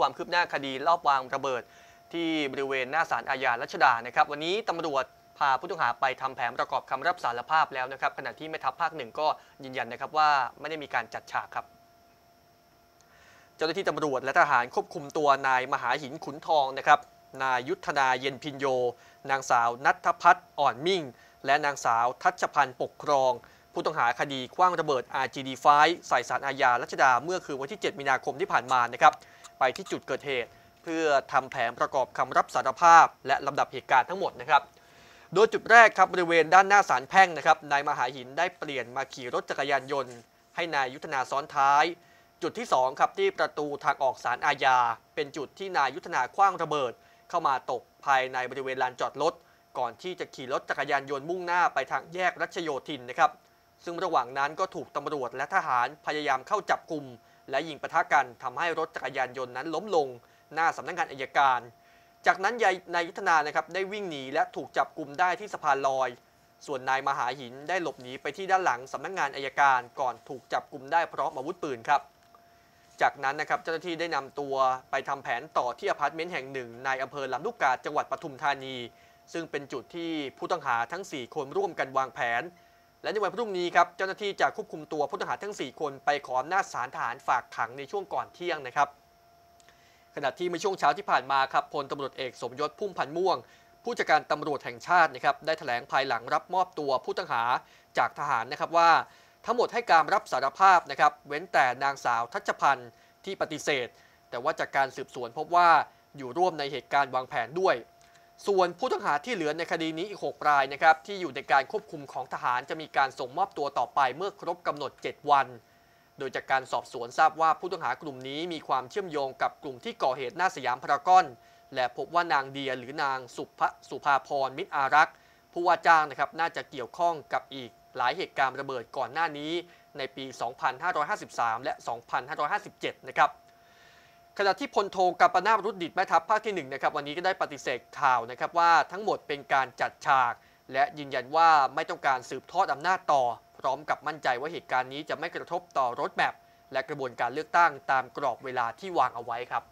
ความคืบหน้าคดีลอบวางระเบิด ที่บริเวณหน้าศาลอาญารัชดานะครับ วันนี้ตำรวจพาผู้ต้องหาไปทำแผนประกอบคำรับสารภาพแล้วนะครับ ขณะที่แม่ทัพภาคหนึ่งก็ยืนยันนะครับว่าไม่ได้มีการจัดฉากครับ เจ้าหน้าที่ตำรวจและทหารควบคุมตัวนายมหาหินขุนทองนะครับ นายยุทธนาเย็นพินโย นางสาวนัทพัฒน์อ่อนมิ่ง และนางสาวทัชพันธ์ปกครอง ผู้ต้องหาคดีคว้างระเบิด RGD5 ใส่สารอาญารัชดาเมื่อคืนวันที่ 7 มีนาคมที่ผ่านมานะครับไปที่จุดเกิดเหตุ เพื่อทำแผนประกอบคำรับสารภาพ และลำดับเหตุการณ์ทั้งหมดนะครับโดยจุดแรกครับบริเวณด้านหน้าศาลแพ่งนะครับนายมหาหินได้เปลี่ยนมาขี่รถจักรยานยนต์ ให้นายยุทธนาซ้อนท้าย จุดที่2ครับที่ประตูทางออกศาลอาญา เป็นจุดที่นายยุทธนาคว้างระเบิด เข้ามาตกภายในบริเวณลานจอดรถก่อนที่จะขี่รถจักรยานยนต์มุ่งหน้าไปทางแยกรัชโยธินนะครับ ซึ่งระหว่างนั้นก็ถูกตำรวจและทหารพยายามเข้าจับกลุ่ม และยิงปะทะกันทำให้รถจักรยานยนต์นั้นล้มลง หน้าสำนักงานอายการ จากนั้นนายยุทธนานะครับได้วิ่งหนีและถูกจับกลุ่มได้ที่สะพานลอย ส่วนนายมหาหินได้หลบหนีไปที่ด้านหลังสำนักงานอายการก่อนถูกจับกลุ่มได้พร้อมอาวุธปืนครับจากนั้นนะครับเจ้าหน้าที่ได้นำตัวไปทำแผนต่อที่อพาร์ตเมนต์แห่งหนึ่ง ในอำเภอลำลูกกาจังหวัดปทุมธานี ซึ่งเป็นจุดที่ผู้ต้องหาทั้ง 4 คนร่วมกันวางแผน และในวันพรุ่งนี้ครับเจ้าหน้าที่จะควบคุมตัวผู้ต้องหาทั้ง 4 คนไปขออำนาจศาลทหารฝากขังในช่วงก่อนเที่ยงนะครับ ขณะที่เมื่อช่วงเช้าที่ผ่านมาครับพลตำรวจเอกสมยศพุ่มพันธ์ม่วง ผู้จัดการตำรวจแห่งชาตินะครับได้แถลงภายหลังรับมอบตัวผู้ต้องหาจากทหารนะครับว่า ทั้งหมดให้การรับสารภาพนะครับเว้นแต่นางสาวทัชพันธ์ที่ปฏิเสธ แต่ว่าจากการสืบสวนพบว่าอยู่ร่วมในเหตุการณ์วางแผนด้วย ส่วนผู้ต้องหาที่เหลือในคดีนี้อีก 6 รายนะครับที่อยู่ในการควบคุมของทหารจะมีการส่งมอบตัวต่อไปเมื่อครบกำหนด 7 วัน โดยจากการสอบสวนทราบว่าผู้ต้องหากลุ่มนี้มีความเชื่อมโยงกับกลุ่มที่ก่อเหตุหน้าสยามพารากอน และพบว่านางเดียหรือนางสุภสุภาพรมิตรอารักษ์ผู้ว่าจ้างนะครับน่าจะเกี่ยวข้องกับอีกหลายเหตุการณ์ระเบิดก่อนหน้านี้ในปี 2553 และ 2557 นะครับ ขณะที่พลโทกัปนาบรุดดิตแม่ทัพภาคที่1นะครับวันนี้ก็ได้ปฏิเสธข่าวนะครับว่าทั้งหมดเป็นการจัดฉาก และยืนยันว่าไม่ต้องการสืบทอดอำนาจต่อ พร้อมกับมั่นใจว่าเหตุการณ์นี้จะไม่กระทบต่อรถแมพและกระบวนการเลือกตั้งตามกรอบเวลาที่วางเอาไว้ครับ